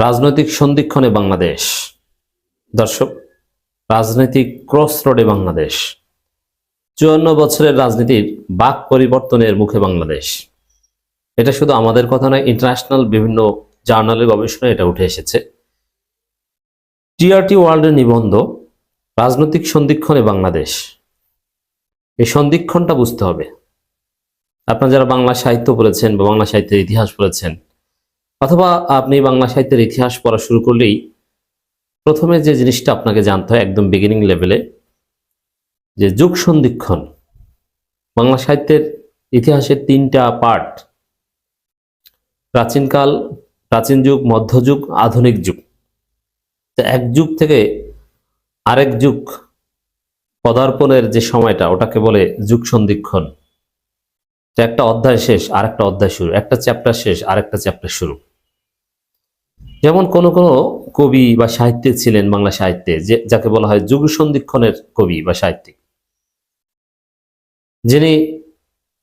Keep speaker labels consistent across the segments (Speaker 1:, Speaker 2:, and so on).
Speaker 1: রাজনৈতিক সন্ধিক্ষণে বাংলাদেশ। দর্শক, রাজনৈতিক ক্রস রোডে বাংলাদেশ। চুয়ান্ন বছরের রাজনীতির বাক পরিবর্তনের মুখে বাংলাদেশ। এটা শুধু আমাদের কথা নয় ইন্টারন্যাশনাল বিভিন্ন জার্নালের গবেষণায় এটা উঠে এসেছে। টিআরটি ওয়ার্ল্ডের নিবন্ধ, রাজনৈতিক সন্ধিক্ষণে বাংলাদেশ। এই সন্ধিক্ষণটা বুঝতে হবে। আপনারা যারা বাংলা সাহিত্য পড়েছেন বা বাংলা সাহিত্যের ইতিহাস পড়েছেন অথবা আপনি বাংলা সাহিত্যের ইতিহাস পড়া শুরু করলেই প্রথমে যে জিনিসটা আপনাকে জানতে হয় একদম বিগিনিং লেভেলে যে যুগ সন্ধিক্ষণ। বাংলা সাহিত্যের ইতিহাসের তিনটা পার্ট প্রাচীনকাল, প্রাচীন যুগ মধ্যযুগ আধুনিক যুগ। এক যুগ থেকে আরেক যুগ পদার্পণের যে সময়টা, ওটাকে বলে যুগ সন্ধিক্ষণ। একটা অধ্যায় শেষ, আরেকটা অধ্যায় শুরু, একটা চ্যাপ্টার শেষ, আরেকটা চ্যাপ্টার শুরু। যেমন কোন কোন কবি বা সাহিত্যিক ছিলেন বাংলা সাহিত্যে যাকে বলা হয় যুগ সন্ধিক্ষণের কবি বা সাহিত্যিক। যিনি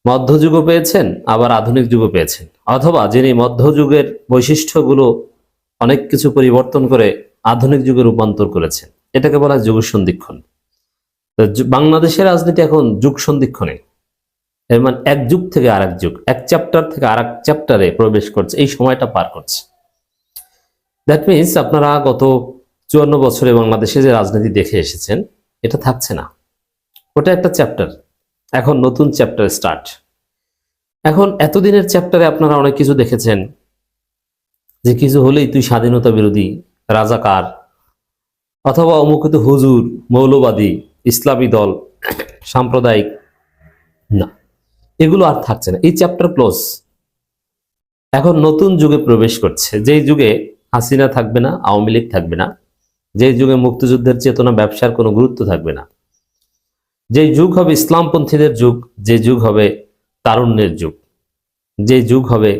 Speaker 1: মধ্যযুগও পেয়েছেন, আবার আধুনিক যুগও পেয়েছেন। অথবা যিনি মধ্যযুগের বৈশিষ্ট্যগুলো অনেক কিছু পরিবর্তন করে আধুনিক যুগে রূপান্তর করেছেন, এটাকে বলা হয় যুগ সন্ধিক্ষণ বাংলাদেশের রাজনীতি এখন যুগ সন্ধিক্ষণে এর মানে এক যুগ থেকে আরেক যুগ, এক চ্যাপ্টার থেকে আরেক চ্যাপ্টারে প্রবেশ করছে, এই সময়টা পার করছে। দ্যাট মিনস আপনারা গত চুয়ান্ন বছরে বাংলাদেশে যে রাজনীতি দেখে এসেছেন, এটা থাকছে না। ওটা একটা চ্যাপ্টার এখন নতুন চ্যাপ্টার স্টার্ট এখন এতদিনের চ্যাপ্টারে আপনারা অনেক কিছু দেখেছেন, যে কিছু হলেই তুই স্বাধীনতা বিরোধী, রাজাকার, অথবা অমুকিত হুজুর, মৌলবাদী, ইসলামী দল, সাম্প্রদায়িক, না। এগুলো আর থাকছে না। এই চ্যাপ্টার ক্লোজ এখন নতুন যুগে প্রবেশ করছে। যেই যুগে হাসিনা থাকবে না, আওয়ামী লীগ থাকবে না যে যুগে মুক্তিযুদ্ধের চেতনা, ব্যবসার কোনো গুরুত্ব থাকবে না। যে যুগ হবে ইসলামপন্থীদের যুগ যে যুগ হবে তারুণ্যের যুগ যে যুগ হবে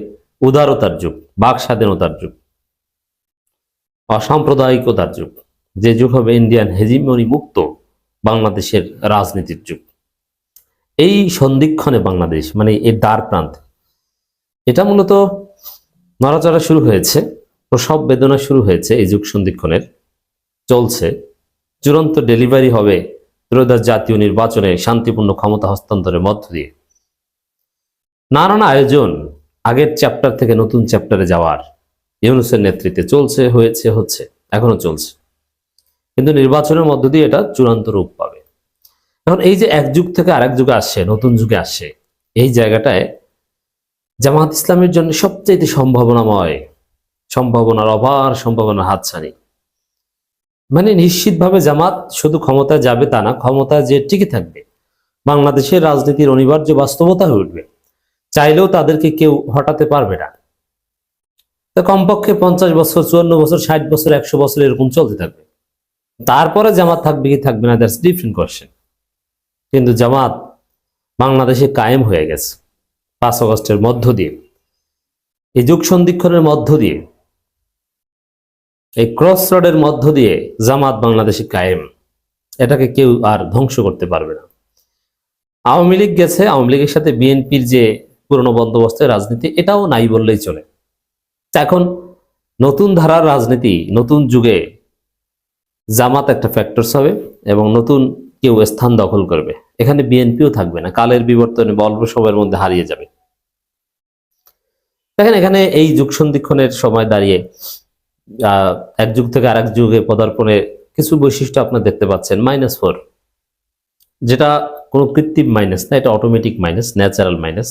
Speaker 1: উদারতার যুগ, বাক স্বাধীনতার যুগ, অসাম্প্রদায়িকতার যুগ, যে যুগ হবে ইন্ডিয়ান হেজিমনি মুক্ত বাংলাদেশের রাজনীতির যুগ। এই সন্ধিক্ষণে বাংলাদেশ মানে এর দ্বার প্রান্তে, এটা মূলত নড়াচড়া শুরু হয়েছে। প্রসব বেদনা শুরু হয়েছে এই যুগ সন্ধিক্ষণের। চলছে। চূড়ান্ত ডেলিভারি হবে ত্রয়োদশ জাতীয় নির্বাচনে শান্তিপূর্ণ ক্ষমতা হস্তান্তরের মধ্য দিয়ে। নানান আয়োজন আগের চ্যাপ্টার থেকে নতুন চ্যাপ্টারে যাওয়ার। ইউনুসের নেতৃত্বে চলছে, হয়েছে, হচ্ছে, এখনও চলছে। কিন্তু নির্বাচনের মধ্য দিয়ে এটা চূড়ান্ত রূপ পাবে। এখন এই যে এক যুগ থেকে আরেক যুগে আসছে, নতুন যুগে আসছে, এই জায়গাটায় জামাত ইসলামের জন্য সবচেয়ে সম্ভাবনাময় সম্ভাবনার অপার সম্ভাবনার হাতছানি। মানে নিশ্চিতভাবে জামাত শুধু ক্ষমতায় যাবে তা না, ক্ষমতায় যে টিকে থাকবে। বাংলাদেশের রাজনীতির অনিবার্য বাস্তবতা হয়ে উঠবে। চাইলেও তাদেরকে কেউ হটাতে পারবে না। তো কমপক্ষে পঞ্চাশ বছর, চুয়ান্ন বছর, ষাট বছর, একশো বছর এরকম চলতে থাকবে। তারপরে জামাত থাকবে কি থাকবে না দ্যাটস ডিফারেন্ট কোয়েশ্চেন কিন্তু জামাত বাংলাদেশে কায়েম হয়ে গেছে। পাঁচ আগস্টের মধ্য দিয়ে। এই যুগ সন্ধিক্ষণের মধ্য দিয়ে। এই ক্রস রোডের মধ্য দিয়ে জামাত বাংলাদেশে কায়েম। এটাকে কেউ আর ধ্বংস করতে পারবে না। আওয়ামী লীগ গেছে, আওয়ামী লীগের সাথে বিএনপির যে পুরনো বন্দোবস্তের রাজনীতি, এটাও নাই বললেই চলে। এখন নতুন ধারার রাজনীতি, নতুন যুগে জামাত একটা ফ্যাক্টরস হবে এবং নতুন কেউ স্থান দখল করবে। এখানে বিএনপিও থাকবে না, কালের বিবর্তনে অল্প সময়ের মধ্যে হারিয়ে যাবে। দেখেন এখানে এই যুগ সন্ধিক্ষণের সময় দাঁড়িয়ে এক যুগ থেকে আরেক যুগে পদার্পণে কিছু বৈশিষ্ট্য আপনার দেখতে পাচ্ছেন। মাইনাস ফোর যেটা কোনো কৃত্রিম মাইনাস না, এটা অটোমেটিক মাইনাস ন্যাচারাল মাইনাস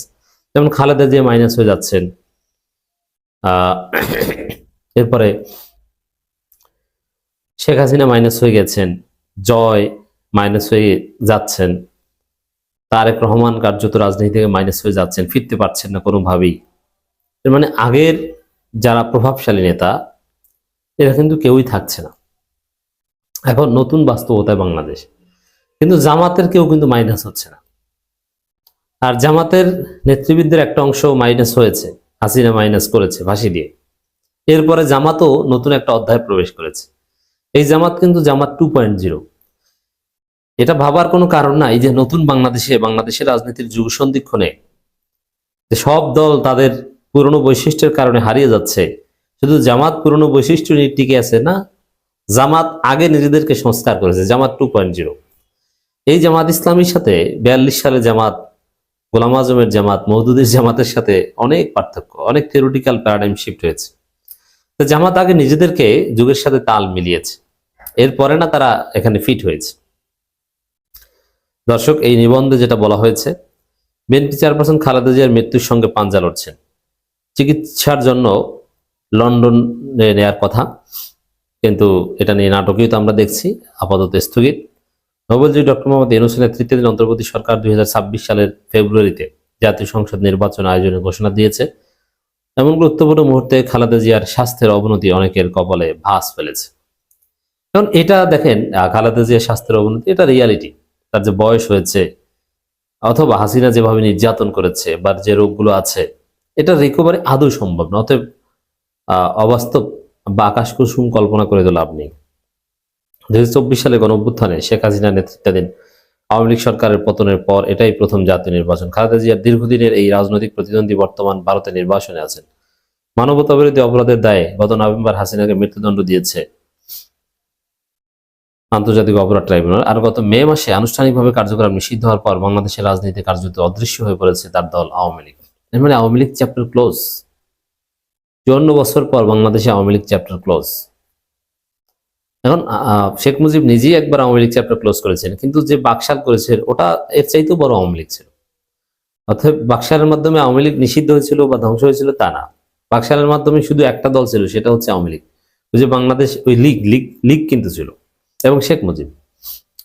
Speaker 1: যেমন খালেদা যে মাইনাস হয়ে যাচ্ছেন। এরপরে শেখ হাসিনা মাইনাস হয়ে গেছেন। জয় মাইনাস হয়ে যাচ্ছেন। তারেক রহমান কার্যত রাজনীতি থেকে মাইনাস হয়ে যাচ্ছেন। ফিরতে পারছেন না কোনোভাবেই। মানে আগের যারা প্রভাবশালী নেতা এরা কিন্তু কেউই থাকছে না। এখন নতুন বাস্তবতায় বাংলাদেশ। কিন্তু জামাতের কেউ কিন্তু মাইনাস হচ্ছে না। আর জামাতের নেতৃবৃন্দের একটা অংশ মাইনাস হয়েছে, হাসিনা মাইনাস করেছে ফাঁসি দিয়ে। এরপরে জামাতও নতুন একটা অধ্যায় প্রবেশ করেছে। এই জামাত কিন্তু জামাত টু পয়েন্ট জিরো এটা ভাবার কোনো কারণ নাই যে নতুন বাংলাদেশে, বাংলাদেশের রাজনীতির যুগ সন্ধিক্ষণে সব দল তাদের পুরনো বৈশিষ্ট্যের কারণে হারিয়ে যাচ্ছে শুধু জামাত পুরনো বৈশিষ্ট্য নিয়ে টিকে আছে না, জামাত আগে নিজেদেরকে সংস্কার করেছে, জামাত টু পয়েন্ট জিরো। এই জামাত ইসলামীর সাথে বিয়াল্লিশ সালে জামাত, গোলাম আজমের জামাত মৌদুদের জামাতের সাথে অনেক পার্থক্য, অনেক থিওরিটিক্যাল প্যারাডাইম শিফট হয়েছে। তো জামাত আগে নিজেদেরকে যুগের সাথে তাল মিলিয়েছে, এরপরে না তারা এখানে ফিট হয়েছে। দর্শক, এই নিবন্ধে যেটা বলা হয়েছে, বিএনপি চেয়ারপারসন খালেদা জিয়ার মৃত্যুর সঙ্গে পাঞ্জা লড়ছেন। চিকিৎসার জন্য লন্ডনে নেয়ার কথা। কিন্তু এটা নিয়ে নাটকীয় তো আমরা দেখছি, আপাতত স্থগিত। নোবেলজয়ী ডক্টর মোহাম্মদ ইউনুসের নেতৃত্বাধীন অন্তর্বর্তী সরকার দুই হাজার ছাব্বিশ সালের ফেব্রুয়ারিতে জাতীয় সংসদ নির্বাচন আয়োজনের ঘোষণা দিয়েছে। এমন গুরুত্বপূর্ণ মুহূর্তে খালেদা জিয়ার স্বাস্থ্যের অবনতি অনেকের কপালে ভাস ফেলেছে। কারণ এটা দেখেন খালেদা জিয়ার স্বাস্থ্যের অবনতি, এটা রিয়ালিটি। তার যে বয়স হয়েছে, অথবা হাসিনা যেভাবে নির্যাতন করেছে বা যে রোগগুলো আছে, এটা রিকভারি আদৌ সম্ভব না। অতএব অবাস্তব বা আকাশ কুসুম কল্পনা করে তো লাভ নেই। দুই হাজার চব্বিশ সালে গণ শেখ হাসিনা নেতৃত্বাধীন আওয়ামী লীগ সরকারের পতনের পর এটাই প্রথম জাতীয় নির্বাচন। খালেদা জিয়ার দীর্ঘদিনের এই রাজনৈতিক প্রতিদ্বন্দ্বী বর্তমান ভারতে নির্বাচনে আছেন। মানবতা বিরোধী অপরাধের দায়ে গত নভেম্বর হাসিনাকে মৃত্যুদণ্ড দিয়েছে আন্তর্জাতিক অপরাধ ট্রাইব্যুনাল। আর গত মে মাসে আনুষ্ঠানিকভাবে কার্যক্রম নিষিদ্ধ হওয়ার পর বাংলাদেশের রাজনীতি কার্যত অদৃশ্য হয়ে পড়েছে তার দল আওয়ামী লীগ। এর মানে আওয়ামী লীগ চ্যাপ্টার ক্লোজ। চুয়ান্ন বছর পর বাংলাদেশে আওয়ামী লীগ চ্যাপ্টার ক্লোজ এখন শেখ মুজিব নিজেই একবার আওয়ামী লীগ চ্যাপ্টার ক্লোজ করেছেন, কিন্তু যে বাকশাল করেছেন ওটা এর চাইতেও বড় আওয়ামী লীগ ছিল। অর্থাৎ বাকশালের মাধ্যমে আওয়ামী লীগ নিষিদ্ধ হয়েছিল বা ধ্বংস হয়েছিল তা না। বাকশালের মাধ্যমে শুধু একটা দল ছিল, সেটা হচ্ছে আওয়ামী লীগ। ওই যে বাংলাদেশ, ওই লীগ লীগ লীগ কিন্তু ছিল, এবং শেখ মুজিব।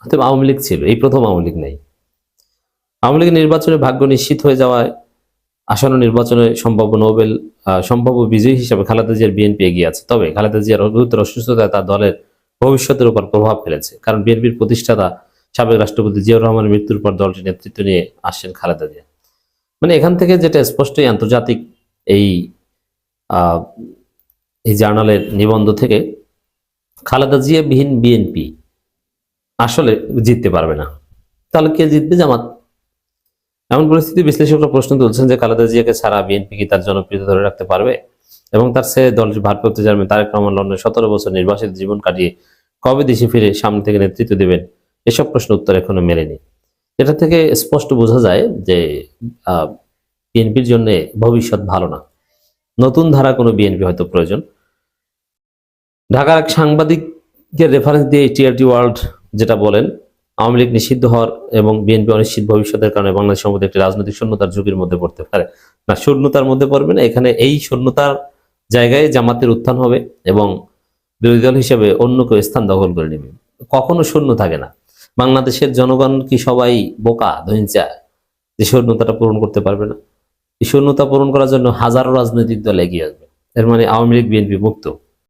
Speaker 1: অর্থাৎ আওয়ামী লীগ ছিল, এই প্রথম আওয়ামী লীগ নেই। আওয়ামী লীগের নির্বাচনে ভাগ্য নিশ্চিত হয়ে যাওয়ায় আসন্ন নির্বাচনে সম্ভাব্য নোবেল সম্ভাব্য বিজয়ী হিসেবে খালেদা জিয়ার বিএনপি এগিয়ে আছে। তবে খালেদা জিয়ার গুরুতর অসুস্থতা তার দলের ভবিষ্যতের উপর প্রভাব ফেলেছে। কারণ বিএনপির প্রতিষ্ঠাতা সাবেক রাষ্ট্রপতি জিয়াউর রহমানের মৃত্যুর পর দলটির নেতৃত্ব নিয়ে আসছেন খালেদা জিয়া। মানে এখান থেকে যেটা স্পষ্টই আন্তর্জাতিক এই এই জার্নালের নিবন্ধ থেকে খালেদা জিয়া বিহীন বিএনপি আসলে জিততে পারবে না। তাহলে কে জিতবে জামাত? এমন পরিস্থিতি বিশ্লেষকরা প্রশ্ন তুলছেন যে খালেদা জিয়াকে ছাড়া বিএনপি কি তার জনপ্রিয়তা ধরে রাখতে পারবে? এবং তার সে দলটির ভারপ্রাপ্ত চেয়ারম্যান তারেক রহমান লন্ডনে সতেরো বছর নির্বাসিত জীবন কাটিয়ে কবে দেশে ফিরে সামনে থেকে নেতৃত্ব দেবেন? এসব প্রশ্ন উত্তর এখনও মেলেনি। এটা থেকে স্পষ্ট বোঝা যায় যে বিএনপির জন্য ভবিষ্যৎ ভালো না। নতুন ধারা কোনো বিএনপি হয়তো প্রয়োজন। ঢাকার এক সাংবাদিকের রেফারেন্স দিয়ে টিআরটি ওয়ার্ল্ড যেটা বলেন আওয়ামী লীগ নিষিদ্ধ হওয়ার এবং বিএনপি অনিশ্চিত ভবিষ্যতের কারণে বাংলাদেশ সম্পদে একটি রাজনৈতিক শূন্যতার ঝুঁকির মধ্যে পড়তে পারে। না, শূন্যতার মধ্যে পড়বে না। এখানে এই শূন্যতার জায়গায় জামাতের উত্থান হবে এবং বিরোধী দল হিসেবে অন্য কেউ স্থান দখল করে নেবে। কখনো শূন্য থাকে না। বাংলাদেশের জনগণ কি সবাই বোকা দহিঞ্চা যে শূন্যতাটা পূরণ করতে পারবে না। এই শূন্যতা পূরণ করার জন্য হাজারো রাজনৈতিক দল এগিয়ে আসবে। এর মানে আওয়ামী লীগ, বিএনপি মুক্ত।